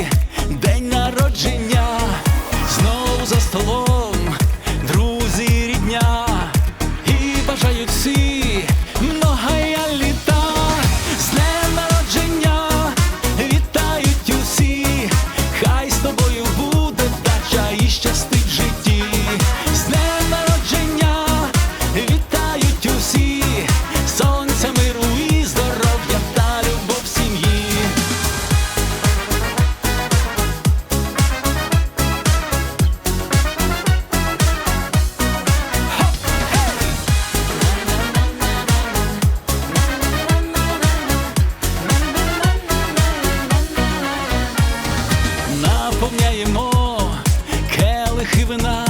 yeah. Наливаємо келихи вина.